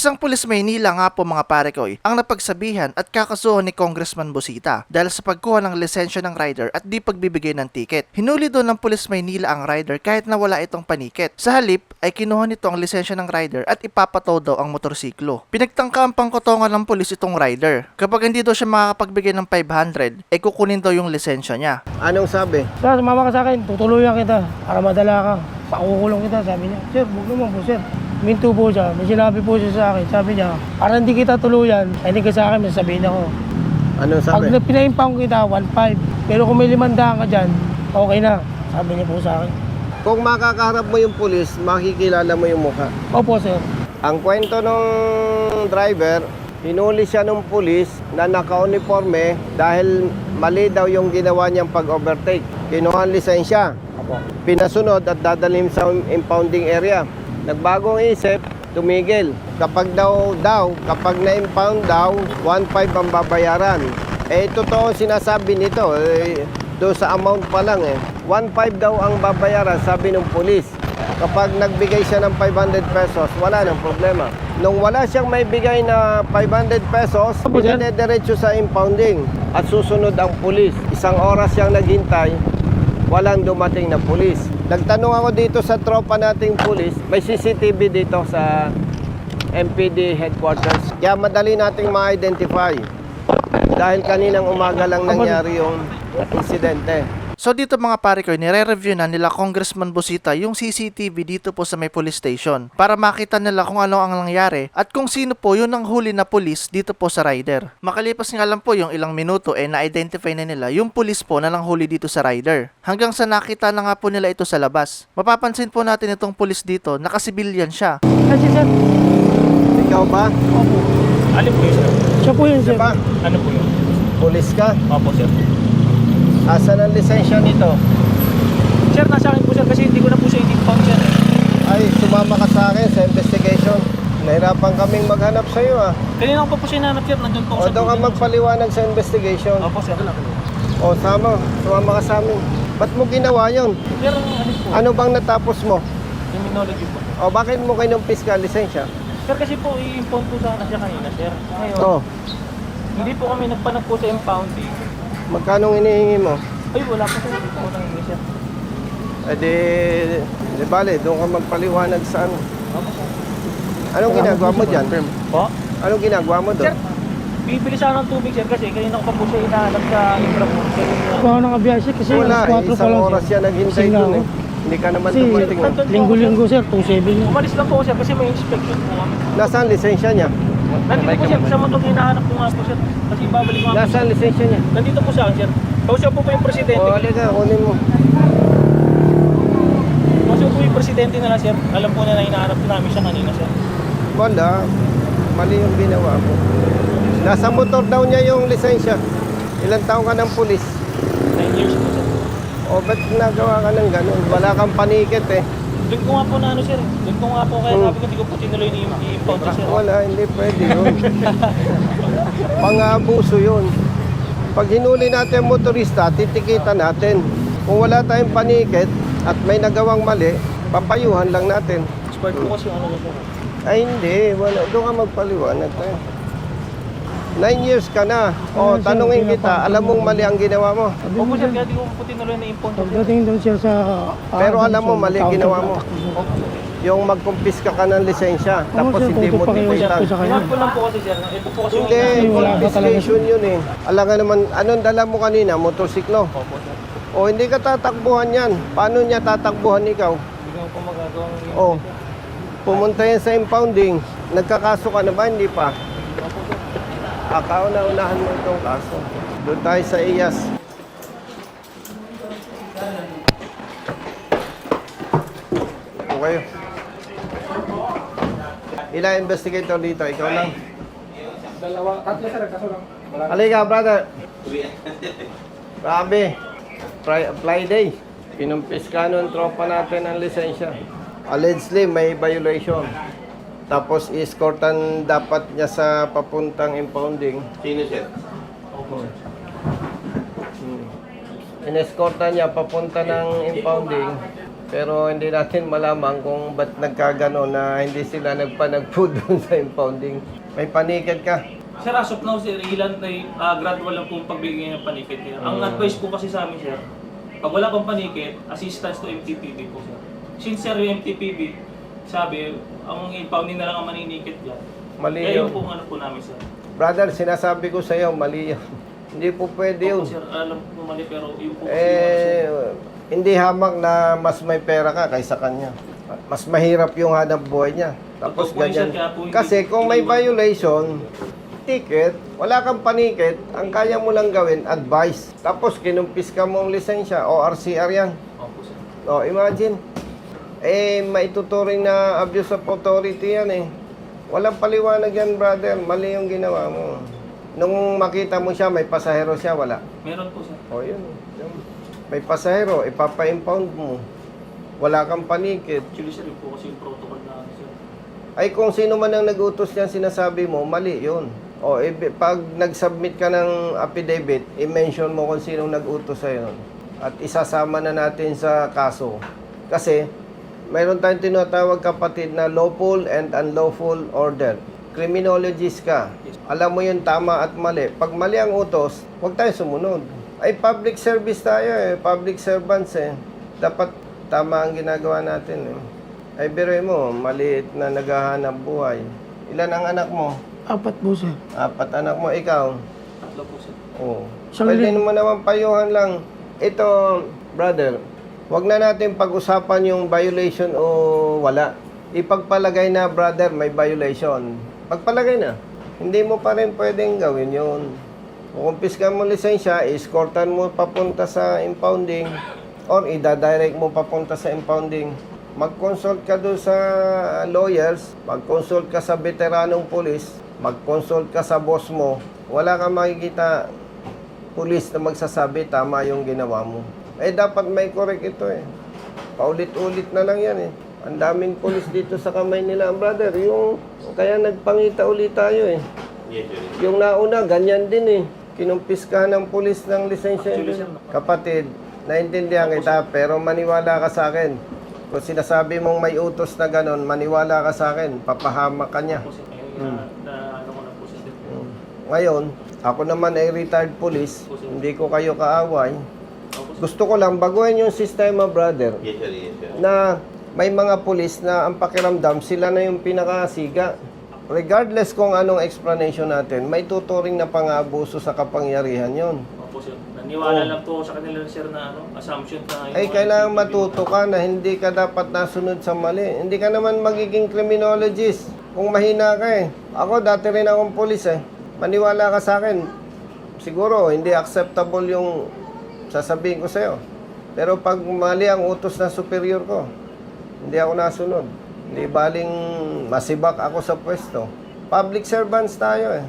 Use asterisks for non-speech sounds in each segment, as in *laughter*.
Isang pulis Maynila nga po mga pare ko ang napagsabihan at kakasuhan ni Congressman Busita dahil sa pagkuha ng lisensya ng rider at di pagbibigay ng ticket. Hinuli doon ng pulis Maynila ang rider kahit na wala itong paniket. Sa halip ay kinuha nito ang lisensya ng rider at ipapataw daw ang motorsiklo. Pinagtangka ang pangkotongan ng pulis itong rider. Kapag hindi daw siya makakapagbigay ng 500, ay kukunin daw yung lisensya niya. Anong sabi? Sir, sumama ka sa akin, tutuluyan kita para madala ka. Pakukulong kita, sabi niya. Sir, huwag naman po, sir. Minto po siya, may sinabi po siya sa akin. Sabi niya, para hindi kita tuluyan, hindi ka sa akin, may sabihin ako. Pag sabi? na pinaimpound kita, 1.5. Pero kung may limandaan ka dyan, okay na. Sabi niya po sa akin. Kung makakaharap mo yung pulis, makikilala mo yung mukha. Opo, sir. Ang kwento ng driver, hinuli siya ng pulis na naka-uniforme dahil mali daw yung ginawa niyang pag-overtake. Kinuha ang lisensya. Opo. Pinasunod at dadalhin sa impounding area. Nagbagong isip, tumigil. Kapag daw, daw, kapag na-impound daw, 1.5 ang babayaran. Eh, totoo sinasabi nito. Eh, doon sa amount pa lang eh. 1.5 daw ang babayaran, sabi ng pulis. Kapag nagbigay siya ng 500 pesos, wala nang problema. Nung wala siyang may bigay na 500 pesos, Opo, sir. diretso sa impounding at susunod ang pulis. Isang oras siyang naghintay, walang dumating na pulis. Nagtanong ako dito sa tropa nating pulis, may CCTV dito sa MPD headquarters. Kaya madali nating ma-identify. Dahil kaninang umaga lang nangyari yung insidente. So dito mga pare ko, nire-review na nila Congressman Busita yung CCTV dito po sa may police station para makita nila kung ano ang nangyari at kung sino po yun ang huli na pulis dito po sa rider. Makalipas nga lang po yung ilang minuto eh na-identify na nila yung pulis po na nanghuli dito sa rider. Hanggang sa nakita na nga po nila ito sa labas. Mapapansin po natin itong pulis dito, nakasibilyan siya. Kasi, sir. Ikaw ba? Opo. Alin po yun, sir? Siya po yun, sir. Diba? Ano po yun? Pulis ka? Opo, sir. Asan ang lisensya nito? Sir, nasa akin po, sir, kasi hindi ko na po siya i-found, sir. Ay, sumama ka sa akin sa investigation. Nahirapan kaming maghanap sa iyo ah. Kanina ko pa po siya nanap, sir. Nandun po ako O sa doon ka magpaliwanag sa investigation. Opo, sir. O sama, sumama ka sa amin. Ba't mo ginawa yun? Sir, ano po? Ano bang natapos mo? Criminology po. O bakit mo kinumpis ka lisensya? Sir, kasi po, i-impound po sana siya kanina, sir. Ngayon, O, hindi po kami nagpanag po sa impounding. Magkano hinihingi mo? Ay, wala po, sir. Hindi po ako nangingi, sir. E di, di bale, doon ka magpaliwanag sa ano. Opo, sir. Anong ginagawa mo dyan? Po? Anong ginagawa mo Sir, doon? bibili sana ng tubig, sir, kasi kanina ko pa po siya hinahanap sa infra po. Sir, Ako ako ng abiyahe, kasi Wala, alas 4 pa isang lang, oras sir. yan naghintay na doon ako. eh. Hindi ka naman Kasi dumating. eh. Linggo-linggo, sir, 2.7 yun. Umalis lang po ako, sir, kasi may inspection po kami. Nasaan lisensya niya? Nandito po, sir, sa motor hinahanap ko nga po, sir. Kasi babalik ko nga po. Nasaan lisensya niya? Nandito po sa akin, sir. Kausap po po yung presidente. O, halika, kunin mo. Kausap po yung presidente na lang, sir. Alam po na na hinahanap po namin siya kanina, sir. Wala, mali yung ginawa mo. Nasa motor daw niya yung lisensya. Ilang taong ka ng pulis? 9 years po, sir. O, ba't nagawa ka ng ganun? Wala kang panikit eh. Doon ko nga po na ano, sir. Doon ko nga po kaya Hmm. sabi ko, hindi ko po tinuloy ni i-impound sir. Wala, hindi pwede yun. *laughs* Pang-abuso yun. Pag hinuli natin ang motorista, titikita natin. Kung wala tayong panikit at may nagawang mali, papayuhan lang natin. Expert po kasi yung ano, sir. Ay hindi, wala. Doon ka magpaliwanag tayo. Nine years ka na. O, Ano, sir, tanungin kita, alam mong mali ang ginawa mo. Opo, sir, kaya di ko po tinuloy na siya, sir. Pagdating doon, sir, sa... Pero ah, alam mo, mali tao- ginawa mo. Sir. Yung magkumpiska ka ng lisensya, Oo, tapos sir, hindi mo ko sa kanya. Ingat po lang po kasi, sir. Ito po kasi Hindi, Kasi wala ka confiscation yun eh. Alam nga naman, anong dala mo kanina? Motorsiklo. Opo, sir. O hindi ka tatakbuhan yan. Paano niya tatakbuhan ikaw? Hindi ko po magagawang O, pumunta yan sa impounding. Nagkakaso ka na ba? Hindi pa. Akaw na unahan mo itong kaso. Doon tayo sa IAS. Okay. Ilang investigator dito? Ikaw lang? Dalawa, tatlo, sir, kaso lang. Halika, brother. Grabe. Fri- Friday. Pinumpis ka nun tropa natin ang lisensya. Allegedly, may violation. Tapos, escortan dapat niya sa papuntang impounding. Sino siya? Hmm. Inescortan niya papunta ng impounding. Pero hindi natin malaman kung ba't nagkagano na hindi sila nagpanagpo *laughs* doon sa impounding. May panikat ka. Sir, as of now, sir, ilan na uh, gradual lang po pagbigay ng panikit niya. Ang advice po kasi sa amin, sir, pag wala pang panikit, assistance to MTPB po, sir. Since, sir, yung MTPB, sabi, ang impounding na lang ang maninikit dyan. Mali Kaya yun. yun po ang ano po namin, sir. Brother, sinasabi ko sa iyo, mali yun. *laughs* hindi po pwede yun. Opo, sir, alam po mali, pero yun po kasi Eh, yung ano, hindi hamak na mas may pera ka kaysa kanya. Mas mahirap yung hanap buhay niya. Tapos Totoo po yun, sir, ganyan. kaya po hindi- Kasi kung may hindi- violation, ticket, wala kang panikit, ang kaya mo lang gawin, advice. Tapos kinumpis ka mong lisensya, ORCR yan. Opo, sir. O, imagine. Eh, maituturing na abuse of authority yan eh. Walang paliwanag yan, brother. Mali yung ginawa mo. Nung makita mo siya, may pasahero siya, wala. Meron po, sir. O yun. yun. May pasahero, ipapa-impound mo. Wala kang panikit. Actually, sir, yun po kasi yung protocol na, ano, sir. Ay kung sino man ang nag-utos niyan sinasabi mo, mali yun. O ibi- pag nag-submit ka ng affidavit, i-mention mo kung sino nag-utos sa'yo. At isasama na natin sa kaso. Kasi, mayroon tayong tinatawag kapatid na lawful and unlawful order. Criminologist ka. Alam mo yung tama at mali. Pag mali ang utos, huwag tayo sumunod. Ay, public service tayo eh. Public servants eh. Dapat tama ang ginagawa natin eh. Ay, biroy mo, maliit na naghahanap buhay. Ilan ang anak mo? Apat po, sir. Apat anak mo, ikaw? Tatlo po, sir. Oo. Isang Pwede naman naman payuhan lang. Ito, brother, wag na natin pag-usapan yung violation o wala. Ipagpalagay na, brother, may violation. Pagpalagay na. Hindi mo pa rin pwedeng gawin yun. Kukumpiskan mo lisensya, escortan mo papunta sa impounding or ida-direct mo papunta sa impounding. Mag-consult ka doon sa lawyers, mag-consult ka sa veteranong polis, mag-consult ka sa boss mo. Wala kang makikita pulis na magsasabi tama yung ginawa mo. Eh dapat may correct ito eh. Paulit-ulit na lang yan eh. Ang daming pulis dito sa kamay nila, brother. Yung kaya nagpangita ulit tayo eh. Yung nauna, ganyan din eh. Kinumpiskahan ng pulis ng lisensya. Actually, sir, Kapatid, naintindihan kita, pero maniwala ka sa akin. Kung sinasabi mong may utos na ganon, maniwala ka sa akin, papahamak ka niya. Ngayon, na, na, ano ko na po, sir. Ngayon, ako naman ay retired police, hindi ko kayo kaaway. Gusto ko lang baguhin yung sistema, brother, Yes, sir. Yes, sir. na may mga pulis na ang pakiramdam, sila na yung pinakasiga. Regardless kung anong explanation natin, may tuturing na pang-abuso sa kapangyarihan yon. Opo, sir. Naniwala lang po sa kanila, sir, na ano, assumption na... Ay, kailangan matuto ka na hindi ka dapat nasunod sa mali. Hindi ka naman magiging criminologist kung mahina ka eh. Ako, dati rin akong pulis eh. Maniwala ka sa akin. Siguro, hindi acceptable yung sasabihin ko sa'yo. Pero pag mali ang utos ng superior ko, hindi ako nasunod. Hindi baling masibak ako sa pwesto. Public servants tayo eh.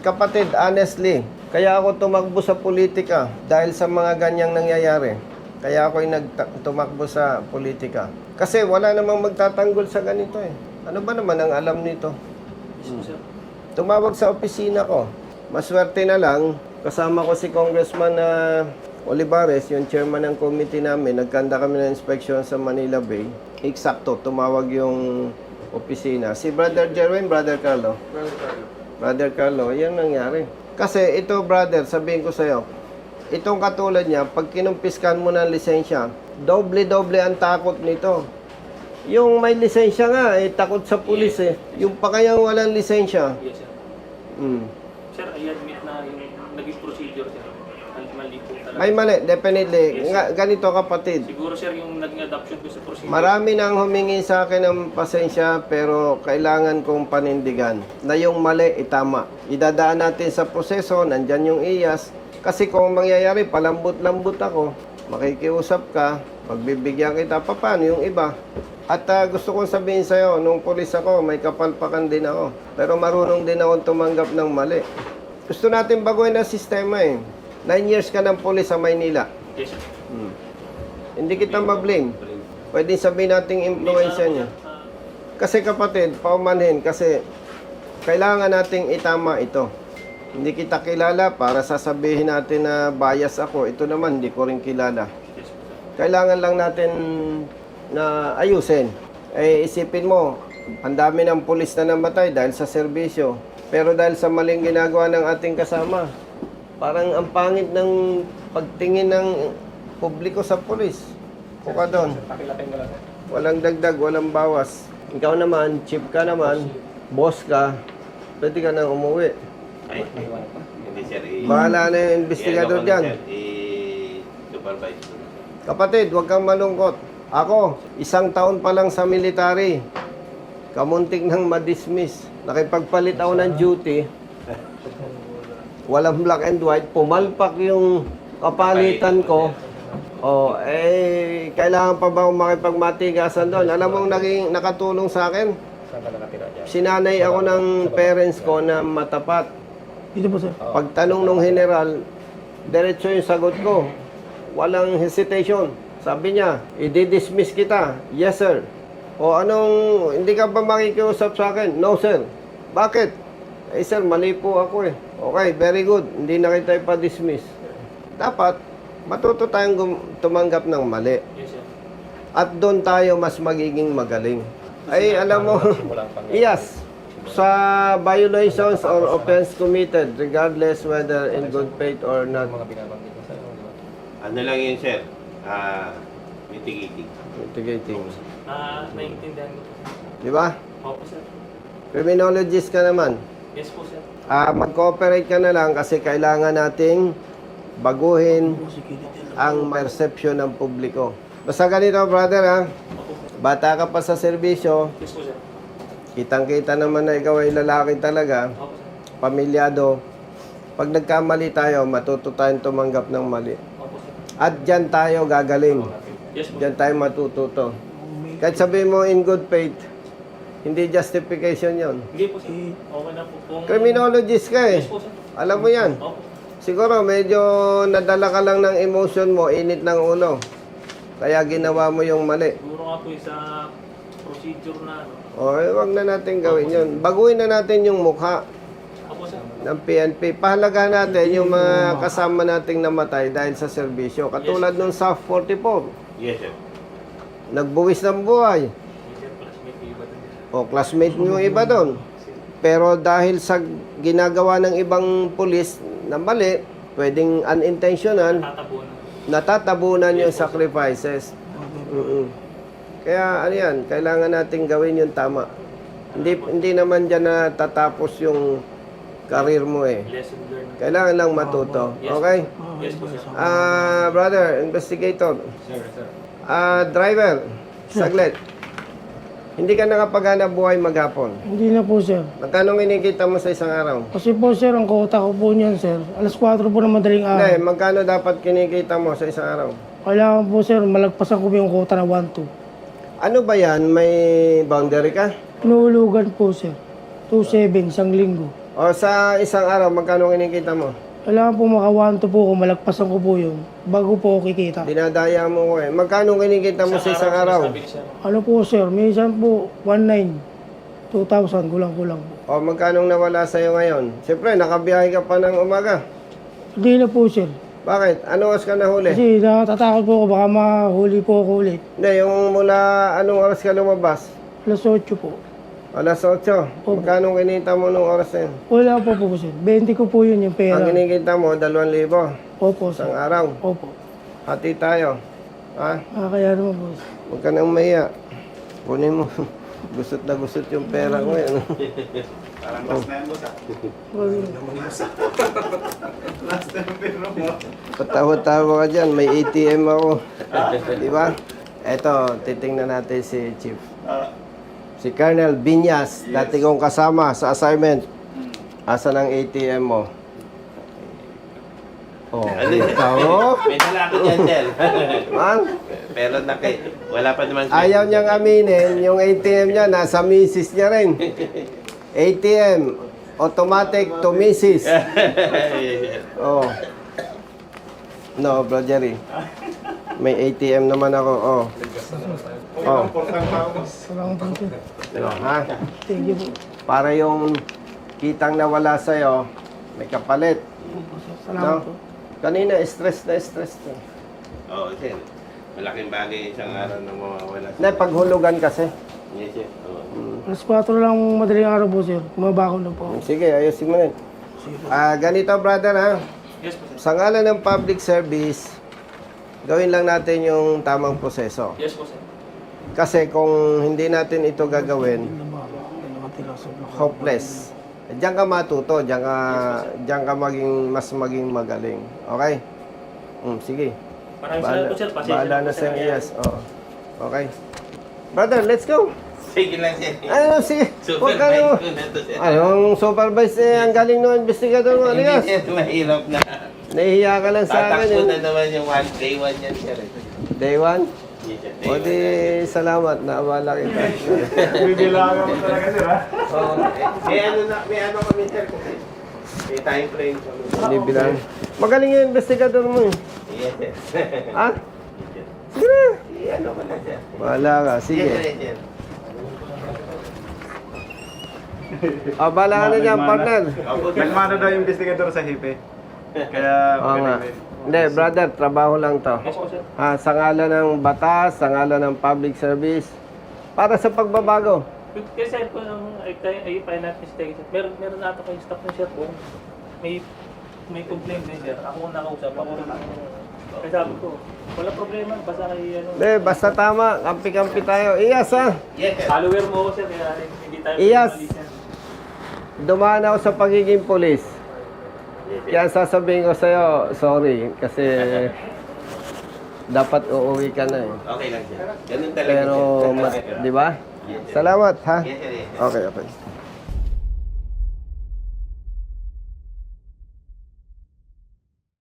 Kapatid, honestly, kaya ako tumakbo sa politika dahil sa mga ganyang nangyayari. Kaya ako tumakbo sa politika. Kasi wala namang magtatanggol sa ganito eh. Ano ba naman ang alam nito? Sir. Tumawag sa opisina ko. Maswerte na lang, kasama ko si Congressman na Olivares, yung chairman ng committee namin. Nagkanda kami ng inspection sa Manila Bay. Eksakto, tumawag yung opisina. Si Brother Jerwin, Brother Carlo. Brother Carlo, yan nangyari. Kasi ito, brother, sabihin ko sa'yo, itong katulad niya, pag kinumpiskan mo ng lisensya, doble-doble ang takot nito. Yung may lisensya nga, eh, takot sa pulis eh. Yung pa kayang walang lisensya. Yes, sir. Mm. Sir, I admit na yung naging procedure, sir. Mali- po talaga. May mali, definitely. Yes, Nga, ganito kapatid. Siguro, sir, yung naging adoption ko sa procedure. Marami nang humingi sa akin ng pasensya pero kailangan kong panindigan na yung mali itama. Idadaan natin sa proseso, nandyan yung iyas. Kasi kung mangyayari, palambot-lambot ako, makikiusap ka, pagbibigyan kita, pa, paano yung iba? At ah, gusto kong sabihin sa'yo, nung pulis ako, may kapalpakan din ako. Pero marunong din ako tumanggap ng mali. Gusto natin baguhin ang sistema eh. Nine years ka ng pulis sa Maynila. Yes, sir. Hmm. Hindi kita ma-blame. Pwede sabihin nating influensya niya. Kasi kapatid, paumanhin kasi kailangan nating itama ito. Hindi kita kilala para sasabihin natin na bias ako. Ito naman, hindi ko rin kilala. Kailangan lang natin na ayusin. Eh, isipin mo, ang dami ng pulis na namatay dahil sa serbisyo. Pero dahil sa maling ginagawa ng ating kasama, parang ang pangit ng pagtingin ng publiko sa pulis. O ka doon. Walang dagdag, walang bawas. Ikaw naman, chief ka naman, boss ka, pwede ka nang umuwi. Ay, hindi sir. I- Bahala na yung investigador dyan. I-supervise ko na. Kapatid, huwag kang malungkot. Ako, isang taon pa lang sa military. Kamuntik nang madismiss. Nakipagpalit ako ng duty. *laughs* Walang black and white. Pumalpak yung kapalitan ko. Oh, eh, kailangan pa ba akong makipagmatigasan doon? Alam mo, naging nakatulong sa akin? Sinanay ako ng parents ko na matapat. Dito po sir. Pagtanong ng general, diretso yung sagot ko. Walang hesitation. Sabi niya, i-dismiss kita. Yes, sir. O anong, hindi ka ba makikiusap sa akin? No, sir. Bakit? Eh, sir, mali po ako eh. Okay, very good. Hindi na kita ipa-dismiss. Dapat, matuto tayong gum- tumanggap ng mali. Yes, sir. At doon tayo mas magiging magaling. Ay, alam mo, *laughs* yes, sa violations or offense committed, regardless whether in good faith or not, Ano lang yun, sir? Ah, mitigating. mitigating. Ah, naiintindihan ko. Di ba? Opo, sir. Criminologist ka naman. Yes po, sir. Ah, mag-cooperate ka na lang kasi kailangan nating baguhin ang perception ng publiko. Basta ganito, brother, ha? Bata ka pa sa serbisyo, Yes po, sir. kitang-kita naman na ikaw ay lalaki talaga. Opo, sir. pamilyado, pag nagkamali tayo, matuto tayong tumanggap ng mali. Opo, sir. At dyan tayo gagaling. Yes po. Dyan tayo matututo. Kahit sabihin mo in good faith, hindi justification yon. Hindi po, sir. Okay na po. Kung... Criminologist ka eh. Yes po, sir. Alam mo yan. Opo. Siguro medyo nadala ka lang ng emotion mo, init ng ulo. Kaya ginawa mo yung mali. Siguro nga po yung sa procedure na ano. O, eh, wag na natin gawin yun. Baguhin na natin yung mukha Opo, sir. ng PNP. Pahalaga natin yung mga kasama nating namatay dahil sa serbisyo. Katulad nung SAF 44. Yes, sir. Nagbuwis ng buhay. Yes, sir. Classmate ko iba din. O classmate mo iba doon. Pero dahil sa ginagawa ng ibang pulis na mali, pwedeng unintentional, Tatabunan. natatabunan yung sacrifices. Mm-mm. Kaya ano yan, kailangan natin gawin yung tama. Hindi, hindi naman dyan na tatapos yung karir mo eh. Lesson learned. Kailangan lang matuto. Okay? Yes po, sir. Ah, brother, investigator. Sir, sir. Ah, driver, saglit. Hindi ka nakapaghanap buhay maghapon. Hindi na po sir. Magkano kinikita mo sa isang araw? Kasi po sir, ang kota ko po niyan sir. Alas 4 po ng madaling Hindi, araw. magkano dapat kinikita mo sa isang araw? Kailangan po sir, malagpasan ko po yung kota na 1-2. Ano ba yan? May boundary ka? Inuulugan po sir. 2-7, isang linggo. O sa isang araw, magkano kinikita mo? Kailangan po maka 1-2 po ko, malagpasan ko po yun. Bago po ako kikita. Dinadaya mo ko eh. Magkano kinikita mo sa isang araw? Ano po sir, minsan po 1-9. 2,000, kulang-kulang po. O magkano nawala sa'yo ngayon? Siyempre, nakabiyahe ka pa ng umaga. Hindi na po sir. Bakit? Ano oras ka nahuli? Kasi natatakot po ako, baka mahuli po ako ulit. Hindi, yung mula anong oras ka lumabas? Alas 8 po. Alas 8. Magkano kinita mo nung oras na yun? Wala po po sir. 20 ko po yun yung Ang pera. kinikita mo, 2,000. Opo sir. Isang araw. Opo. Hati tayo. Ha? Ah, kaya naman po. sir. Huwag ka nang mahiya. Kunin mo. *laughs* gusot na gusot yung pera ko eh. *laughs* Parang last na yan, boss, ah. *laughs* Patawa-tawa ka dyan. May ATM ako. Di ba? Eto, titingnan natin si Chief. Si Colonel Binyas, dati kong kasama sa assignment. Asa ng ATM mo? Oh, *laughs* mo? May dala ako dyan, sir. Ma'am, Pero naki, wala pa naman, sir. ayaw niyang aminin, yung ATM niya nasa misis niya rin. *laughs* ATM, automatic to misis. Yes. *laughs* Oh. No, Bro Jerry. May ATM naman ako. Oh. Oh. Sir. Ha? Thank you po. Para yung kitang nawala sa'yo, may kapalit. Salamat No? po. Kanina, stress na stress na. Oo, sir. Malaking bagay isang araw na mawawala. Na paghulugan kasi. Yes, sir. Oo. Alas 4 lang madaling araw po, sir. Kumabako na po. Sige, ayusin mo rin. Ah, ganito brother ha. Yes po, sir. Sa ngalan ng public service, gawin lang natin yung tamang proseso. Yes po, sir. Kasi kung hindi natin ito gagawin, hopeless. Diyan ka matuto, diyan ka, diyan ka maging, mas maging magaling. Okay? Mm, sige. Maraming salamat po, sir. Pasensya bahala na sir. yes. Oo. Okay. Brother, let's go. Sige lang, sir. Ano, sige. Super Huwag ka bike na. ko na to, sir. Anong supervise eh, ang galing ng investigador mo. Hindi, Alias, sir. Mahirap na. Nahihiya ka lang sa akin. Tatakbo eh. na naman yung one day one yan, sir. Day one? Yes, O di, salamat. Naabala kita. *laughs* Bibilangan mo talaga, sir, ha? Oo. May ano na, may ano kami, sir. kasi May time frame kami. Hindi bilang. Magaling yung investigador mo eh. Yes, sir. Ha? Yes. Sige na. Eh, Ano ko na, sir. Wala ka. Yes, sir. Sige. yes, sir. O, bala ka na dyan, partner. Nagmano daw yung investigador sa hipe. Kaya Oo nga. din. Hindi, brother, trabaho lang to. Yes po, sir. Ha, sa ngalan ng batas, sa ngalan ng public service, para sa pagbabago. Kasi sir, kung ay, ay, ay, ay not sir. Meron, meron na ata kayong staff na sir kung may may complaint din sir. Ako ang nakausap, ako rin ang kaya sabi ko, wala problema, basta kay ano. Hindi, basta tama. Kampi-kampi tayo. Iyas, ha? Yes, sir. Follower mo ako sir, kaya hindi tayo Iyas. sir. Dumaan ako sa pagiging polis. Kaya sasabihin ko sa'yo, sorry, kasi *laughs* dapat uuwi ka na eh. Okay lang, sir. Ganun talaga, Pero, sir. ma- di ba? Salamat, ha? Okay, okay.